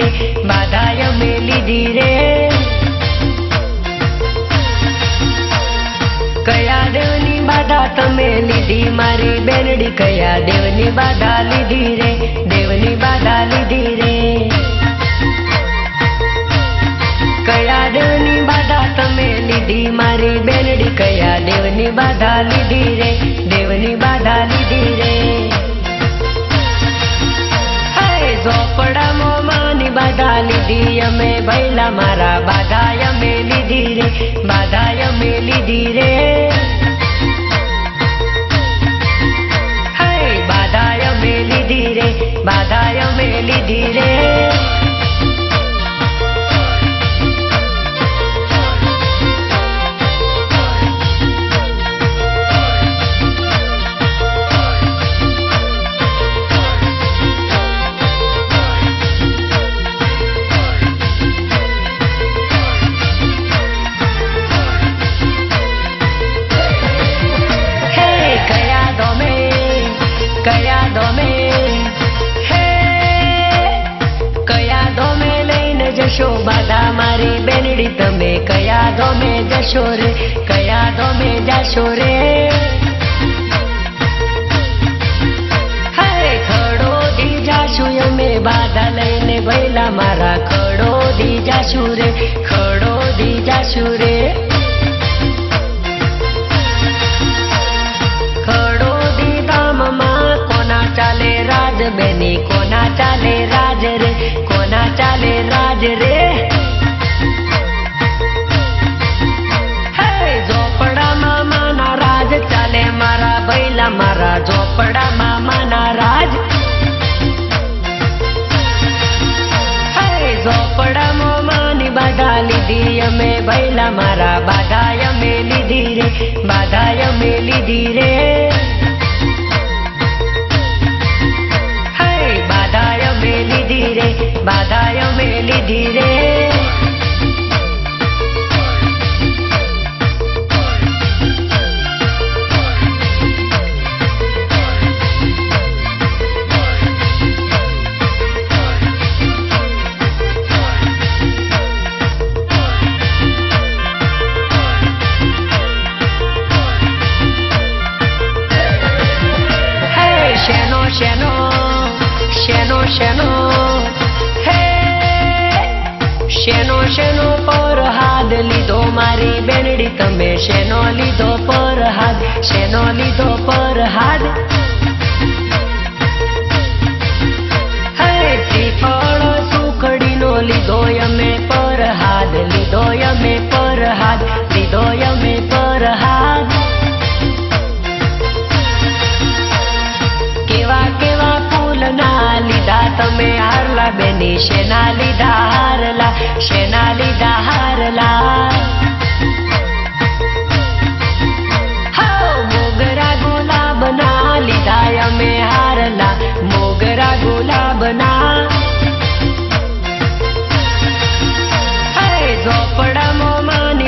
રે, બાધાય મેં લીધી રે કયા દેવની બાધા તમે લીધી? મારી બેનડી કયા દેવની બાધા લીધી રે? દેવની બાધા લીધી રે. કયા દેવની બાધા તમે લીધી? મારી બેનડી કયા દેવની બાધા લીધી રે? દેવની બાધા લીધી રે. માની બાધા લીધી અમે ભૈલા મારા બાધા અમે લીધી રે બાધા અમે લીધી રે બાધા અમે લીધી રે બાધા અમે લીધી રે તમે કયા ગમે જશો રે કયા ગમે જશો રે ખડો દી જાશું અમે બાધા લઈને ભૈલા મારા ખડો દી જાશું રે, ખડો દી જાશું રે. ખડો દીધામમાં કોના ચાલે રાજ, બેની કોના ચાલે રાજ રે, કોના ચાલે રાજ રે? લીધી અમે ભૈલા મારા, બાધાય અમે લીધી રે, બાધાય અમે લીધી રે. હે બાધા અમે લીધી રે, બાધાય અમે લીધી રે. શેનો? હે, શેનો શેનો પર હાથ લીધો મારી બેનડી? તમે શેનો લીધો પર હાથ શેનો લીધો પર હાથ બેની શેના લીધા હારલા, શેના લીધા હારલા. મોગરા ગુલાબ ના લીધા અમે હારલા, મોગરા ગુલાબ ના ઝોપડામાં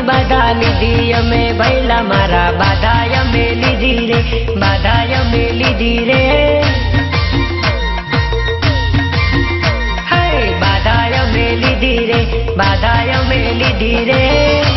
લીધી અમે ભૈલા મારા, બાધા અમે લીધી રે, બાધા અમે લીધી રે. બાધા અમે લીધી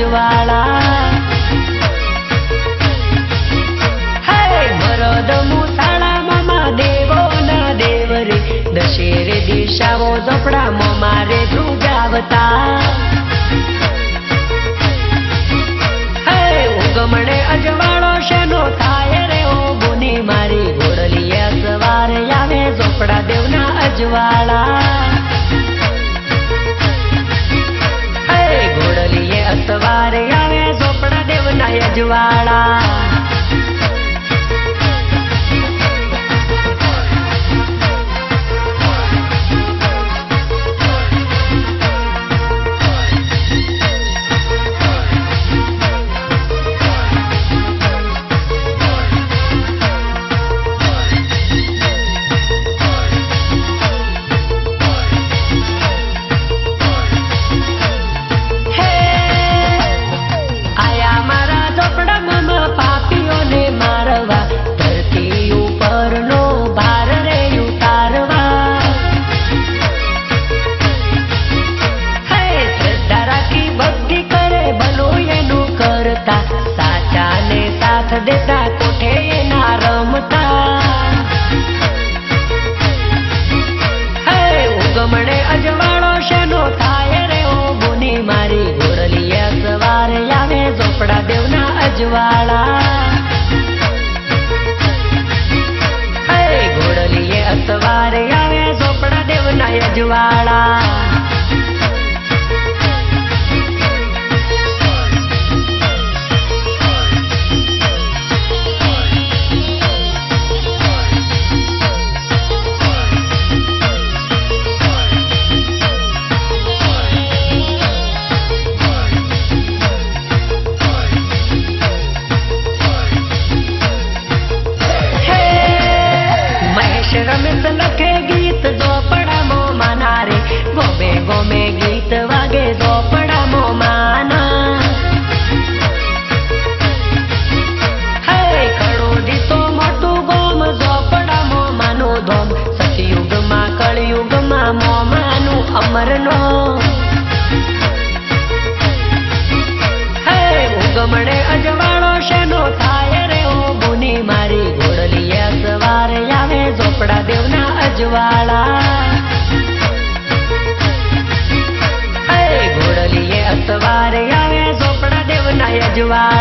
અજવાળા દશેરે દિશાઓ ઝોપડામાં મારે ધ્રુજાવતા. ઉગમણે અજવાળો, શેનો થાય રે ઓ ગુની મારી ઘોડલિયા સવારે આવે ઝોપડા દેવના અજવાળા. દેવના અજવાળા સાથ દેતા કોઠે ના રમતા. હે ઉગમણે અજવાળો શેનો થાય રે, ઓ મુની મારી ઘોડલિયા સવારે આવે ઝોપડા અમરનો હે ઉગમણે અજવાળો શેનો થાય રે મુની? મારી ઘોડલીએ સવારે આવે ઝોપડા દેવના અજવાળા. ઘોડલીએ સવારે આવે ઝોપડા દેવના અજવાળા.